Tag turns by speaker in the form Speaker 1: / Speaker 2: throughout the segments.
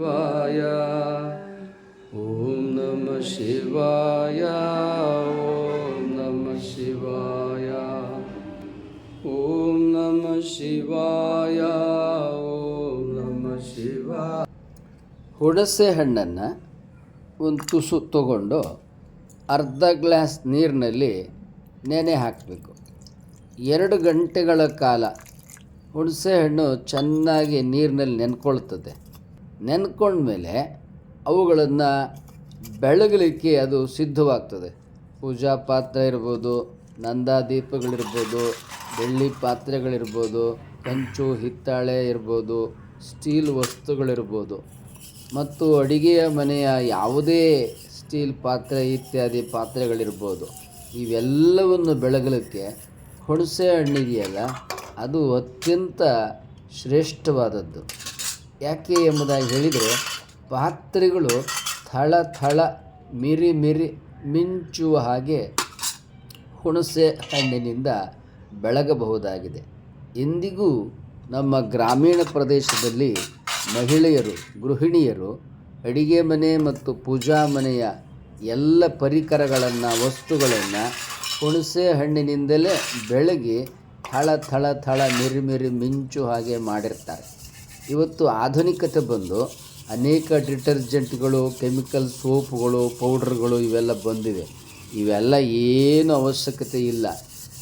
Speaker 1: ಶಿವಾಯ. ಓಂ ನಮ ಶಿವಾಯ, ಓಂ ನಮ ಶಿವಾಯ. ಓಂ ನಮ ಶಿವಾಯ, ಓಂ ನಮ ಶಿವಾಯ. ಹುಣಸೆ ಹಣ್ಣನ್ನು ಒಂದು ತುಸು ತಗೊಂಡು ಅರ್ಧ ಗ್ಲಾಸ್ ನೀರಿನಲ್ಲಿ ನೆನೆ ಹಾಕಬೇಕು. ಎರಡು ಗಂಟೆಗಳ ಕಾಲ ಹುಣಸೆ ಹಣ್ಣು ಚೆನ್ನಾಗಿ ನೀರಿನಲ್ಲಿ ನೆನ್ಕೊಳ್ತದೆ. ನೆನ್ಕೊಂಡ್ಮೇಲೆ ಅವುಗಳನ್ನು ಬೆಳಗಲಿಕ್ಕೆ ಅದು ಸಿದ್ಧವಾಗ್ತದೆ. ಪೂಜಾ ಪಾತ್ರೆ ಇರ್ಬೋದು ನಂದಾದೀಪಗಳಿರ್ಬೋದು ಬೆಳ್ಳಿ ಪಾತ್ರೆಗಳಿರ್ಬೋದು, ಕಂಚು, ಹಿತ್ತಾಳೆ ಇರ್ಬೋದು, ಸ್ಟೀಲ್ ವಸ್ತುಗಳಿರ್ಬೋದು. ಮತ್ತು ಅಡಿಗೆಯ ಮನೆಯ ಯಾವುದೇ ಸ್ಟೀಲ್ ಪಾತ್ರೆ ಇತ್ಯಾದಿ ಪಾತ್ರೆಗಳಿರ್ಬೋದು. ಇವೆಲ್ಲವನ್ನು ಬೆಳಗಲಿಕ್ಕೆ ಹುಣಸೆ ಹಣ್ಣಿದೆಯಲ್ಲ ಅದು ಅತ್ಯಂತ ಶ್ರೇಷ್ಠವಾದದ್ದು. ಯಾಕೆ ಎಂಬುದಾಗಿ ಹೇಳಿದರೆ, ಪಾತ್ರೆಗಳು ಥಳ ಥಳ ಮಿರಿ ಮಿರಿ ಮಿಂಚುವ ಹಾಗೆ ಹುಣಸೆ ಹಣ್ಣಿನಿಂದ ಬೆಳಗಬಹುದಾಗಿದೆ. ಇಂದಿಗೂ ನಮ್ಮ ಗ್ರಾಮೀಣ ಪ್ರದೇಶದಲ್ಲಿ ಮಹಿಳೆಯರು, ಗೃಹಿಣಿಯರು, ಅಡಿಗೆ ಮನೆ ಮತ್ತು ಪೂಜಾ ಮನೆಯ ಎಲ್ಲ ಪರಿಕರಗಳನ್ನು, ವಸ್ತುಗಳನ್ನು ಹುಣಸೆ ಹಣ್ಣಿನಿಂದಲೇ ಬೆಳಗಿ ಥಳ ಥಳ ಥಳ ಮಿರಿ ಮಿಂಚು ಹಾಗೆ ಮಾಡಿರ್ತಾರೆ. ಇವತ್ತು ಆಧುನಿಕತೆ ಬಂದು ಅನೇಕ ಡಿಟರ್ಜೆಂಟ್ಗಳು, ಕೆಮಿಕಲ್ ಸೋಪುಗಳು, ಪೌಡ್ರ್ಗಳು ಇವೆಲ್ಲ ಬಂದಿವೆ. ಇವೆಲ್ಲ ಏನು ಅವಶ್ಯಕತೆ ಇಲ್ಲ.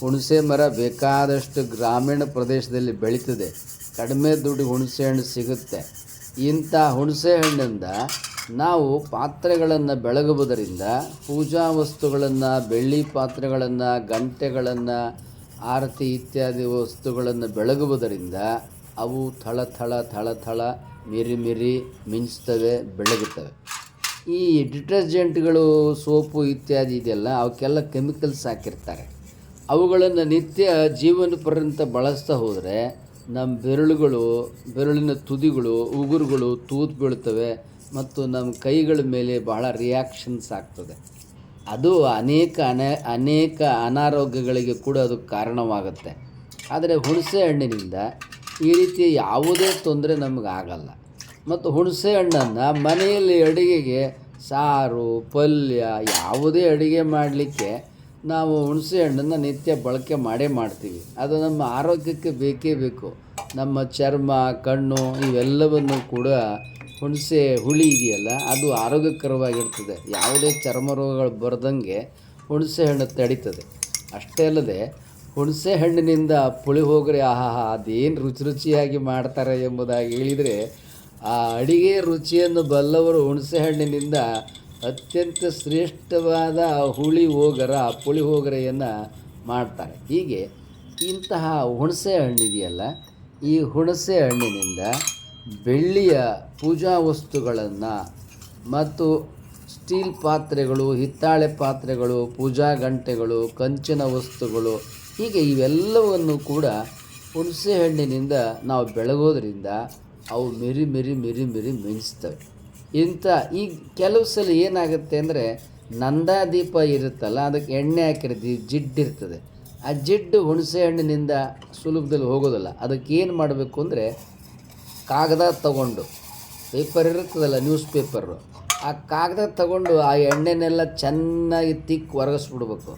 Speaker 1: ಹುಣಸೆ ಮರ ಬೇಕಾದಷ್ಟು ಗ್ರಾಮೀಣ ಪ್ರದೇಶದಲ್ಲಿ ಬೆಳೀತದೆ. ಕಡಿಮೆ ದುಡ್ಡು ಹುಣಸೆ ಹಣ್ಣು ಸಿಗುತ್ತೆ. ಇಂಥ ಹುಣಸೆ ಹಣ್ಣಿಂದ ನಾವು ಪಾತ್ರೆಗಳನ್ನು ಬೆಳಗುವುದರಿಂದ ಪೂಜಾ ವಸ್ತುಗಳನ್ನು, ಬೆಳ್ಳಿ ಪಾತ್ರೆಗಳನ್ನು, ಗಂಟೆಗಳನ್ನು, ಆರತಿ ಇತ್ಯಾದಿ ವಸ್ತುಗಳನ್ನು ಬೆಳಗುವುದರಿಂದ ಅವು ಥಳ ಥಳ ಥಳ ಥಳ ಮಿರಿ ಮಿರಿ ಮಿಂಚ್ತವೆ, ಬೆಳಗುತ್ತವೆ. ಈ ಡಿಟರ್ಜೆಂಟ್ಗಳು, ಸೋಪು ಇತ್ಯಾದಿ ಇದೆಲ್ಲ ಅವಕ್ಕೆಲ್ಲ ಕೆಮಿಕಲ್ಸ್ ಹಾಕಿರ್ತಾರೆ. ಅವುಗಳನ್ನು ನಿತ್ಯ ಜೀವನ ಪರ್ಯಂತ ಬಳಸ್ತಾ ಹೋದರೆ ನಮ್ಮ ಬೆರಳುಗಳು, ಬೆರಳಿನ ತುದಿಗಳು, ಉಗುರುಗಳು ತೂತು ಬೀಳ್ತವೆ ಮತ್ತು ನಮ್ಮ ಕೈಗಳ ಮೇಲೆ ಬಹಳ ರಿಯಾಕ್ಷನ್ಸ್ ಆಗ್ತದೆ. ಅದು ಅನೇಕ ಅನೇ, ಅನೇಕ ಅನಾರೋಗ್ಯಗಳಿಗೆ ಕೂಡ ಅದು ಕಾರಣವಾಗುತ್ತೆ. ಆದರೆ ಹುಣಸೆ ಹಣ್ಣಿನಿಂದ ಈ ರೀತಿ ಯಾವುದೇ ತೊಂದರೆ ನಮಗಾಗಲ್ಲ ಮತ್ತು ಹುಣಸೆ ಹಣ್ಣನ್ನು ಮನೆಯಲ್ಲಿ ಅಡುಗೆಗೆ ಸಾರು, ಪಲ್ಯ ಯಾವುದೇ ಅಡುಗೆ ಮಾಡಲಿಕ್ಕೆ ನಾವು ಹುಣಸೆ ಹಣ್ಣನ್ನು ನಿತ್ಯ ಬಳಕೆ ಮಾಡೇ ಮಾಡ್ತೀವಿ. ಅದು ನಮ್ಮ ಆರೋಗ್ಯಕ್ಕೆ ಬೇಕೇ ಬೇಕು. ನಮ್ಮ ಚರ್ಮ, ಕಣ್ಣು ಇವೆಲ್ಲವನ್ನು ಕೂಡ ಹುಣಸೆ ಹುಳಿ ಇದೆಯಲ್ಲ, ಅದು ಆರೋಗ್ಯಕರವಾಗಿರ್ತದೆ. ಯಾವುದೇ ಚರ್ಮ ರೋಗಗಳು ಬರದಂಗೆ ಹುಣಸೆ ಹಣ್ಣು ತಡೀತದೆ. ಅಷ್ಟೇ ಅಲ್ಲದೆ ಹುಣಸೆ ಹಣ್ಣಿನಿಂದ ಪುಳಿಹೋಗರೆ ಆಹಾ ಅದೇನು ರುಚಿ ರುಚಿಯಾಗಿ ಮಾಡ್ತಾರೆ ಎಂಬುದಾಗಿ ಹೇಳಿದರೆ, ಆ ಅಡಿಗೆ ರುಚಿಯನ್ನು ಬಲ್ಲವರು ಹುಣಸೆ ಹಣ್ಣಿನಿಂದ ಅತ್ಯಂತ ಶ್ರೇಷ್ಠವಾದ ಹುಳಿ ಹೋಗರ, ಪುಳಿ ಹೋಗರೆಯನ್ನು ಮಾಡ್ತಾರೆ. ಹೀಗೆ ಇಂತಹ ಹುಣಸೆ ಹಣ್ಣಿದೆಯಲ್ಲ, ಈ ಹುಣಸೆ ಹಣ್ಣಿನಿಂದ ಬೆಳ್ಳಿಯ ಪೂಜಾ ವಸ್ತುಗಳನ್ನು ಮತ್ತು ಸ್ಟೀಲ್ ಪಾತ್ರೆಗಳು, ಹಿತ್ತಾಳೆ ಪಾತ್ರೆಗಳು, ಪೂಜಾ ಗಂಟೆಗಳು, ಕಂಚಿನ ವಸ್ತುಗಳು ಹೀಗೆ ಇವೆಲ್ಲವನ್ನು ಕೂಡ ಹುಣಸೆ ಹಣ್ಣಿನಿಂದ ನಾವು ಬೆಳಗೋದ್ರಿಂದ ಅವು ಮಿರಿ ಮಿರಿ ಮಿರಿ ಮಿರಿ ಮಿಂಚ್ತವೆ. ಇಂಥ ಈ ಕೆಲವು ಸಲ ಏನಾಗುತ್ತೆ ಅಂದರೆ ನಂದಾದೀಪ ಇರುತ್ತಲ್ಲ, ಅದಕ್ಕೆ ಎಣ್ಣೆ ಹಾಕಿರ್ತೀವಿ ಜಿಡ್ಡಿರ್ತದೆ ಆ ಜಿಡ್ಡು ಹುಣಸೆ ಹಣ್ಣಿನಿಂದ ಸುಲಭದಲ್ಲಿ ಹೋಗೋದಲ್ಲ. ಅದಕ್ಕೆ ಏನು ಮಾಡಬೇಕು ಅಂದರೆ ಕಾಗದ ತಗೊಂಡು, ಪೇಪರ್ ಇರುತ್ತದಲ್ಲ, ನ್ಯೂಸ್ ಪೇಪರು, ಆ ಕಾಗದ ತಗೊಂಡು ಆ ಎಣ್ಣೆನೆಲ್ಲ ಚೆನ್ನಾಗಿ ತಿಕ್ಕಿ ಒರಗಿಸ್ಬಿಡ್ಬೇಕು.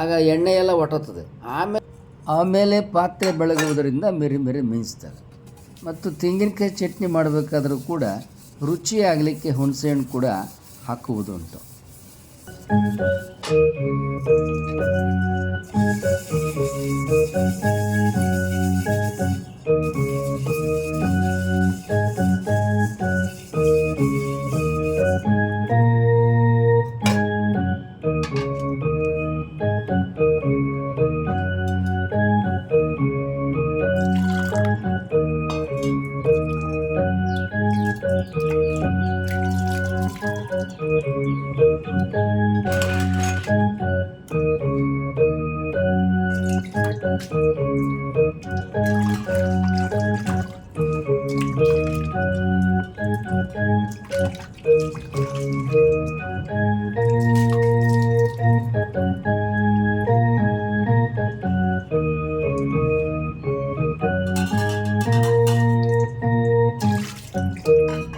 Speaker 1: ಆಗ ಎಣ್ಣೆ ಎಲ್ಲ ಒಟ್ಟೋಗ್ತದೆ ಆಮೇಲೆ ಆಮೇಲೆ ಪಾತ್ರೆ ಬೆಳಗುವುದರಿಂದ ಮೆರಿ ಮೆರಿ ಮೇಯಿಸ್ತಾರೆ. ಮತ್ತು ತೆಂಗಿನಕಾಯಿ ಚಟ್ನಿ ಮಾಡಬೇಕಾದರೂ ಕೂಡ ರುಚಿಯಾಗಲಿಕ್ಕೆ ಹುಣಸೆ ಹಣ್ಣು ಕೂಡ ಹಾಕುವುದುಂಟು Thank you. Thank you.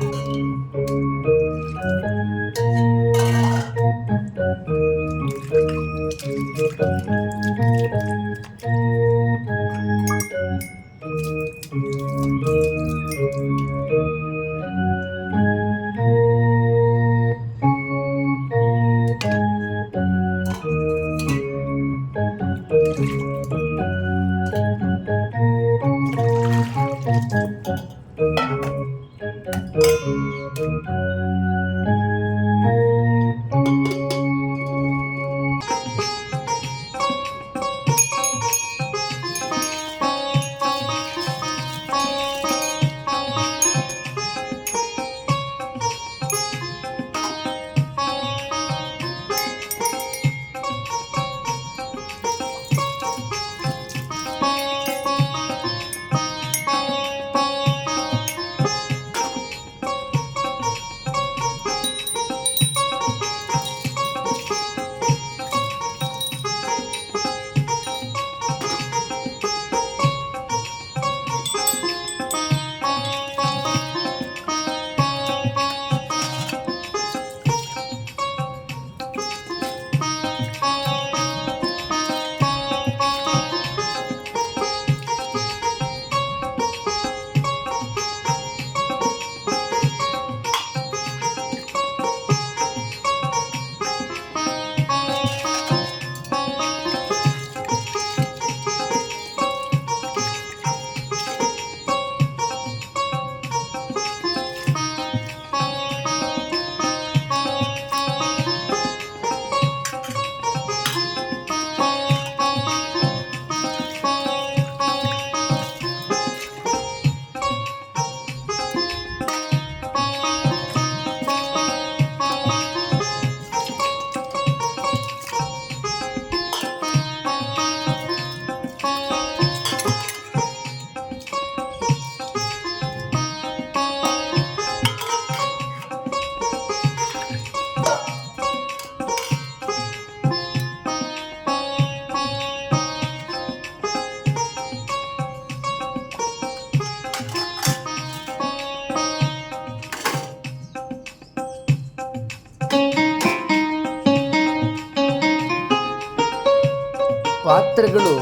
Speaker 1: ಪಾತ್ರೆಗಳು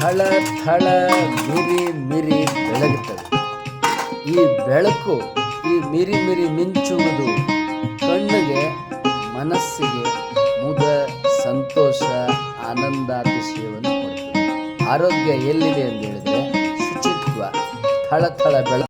Speaker 1: ಥಳ ಥಳ ಮಿರಿ ಮಿರಿ ಬೆಳಗುತ್ತವೆ. ಈ ಬೆಳಕು ಈ ಮಿರಿ ಮಿರಿ ಮಿಂಚುವುದು ಕಣ್ಣಿಗೆ, ಮನಸ್ಸಿಗೆ ಮುದ ಸಂತೋಷ ಆನಂದಾತಿಶಯವನ್ನು ಕೊಡುತ್ತದೆ. ಆರೋಗ್ಯ ಎಲ್ಲಿದೆ ಅಂತ ಹೇಳಿದ್ರೆ ಶುಚಿತ್ವ, ಥಳ ಥಳ ಬೆಳ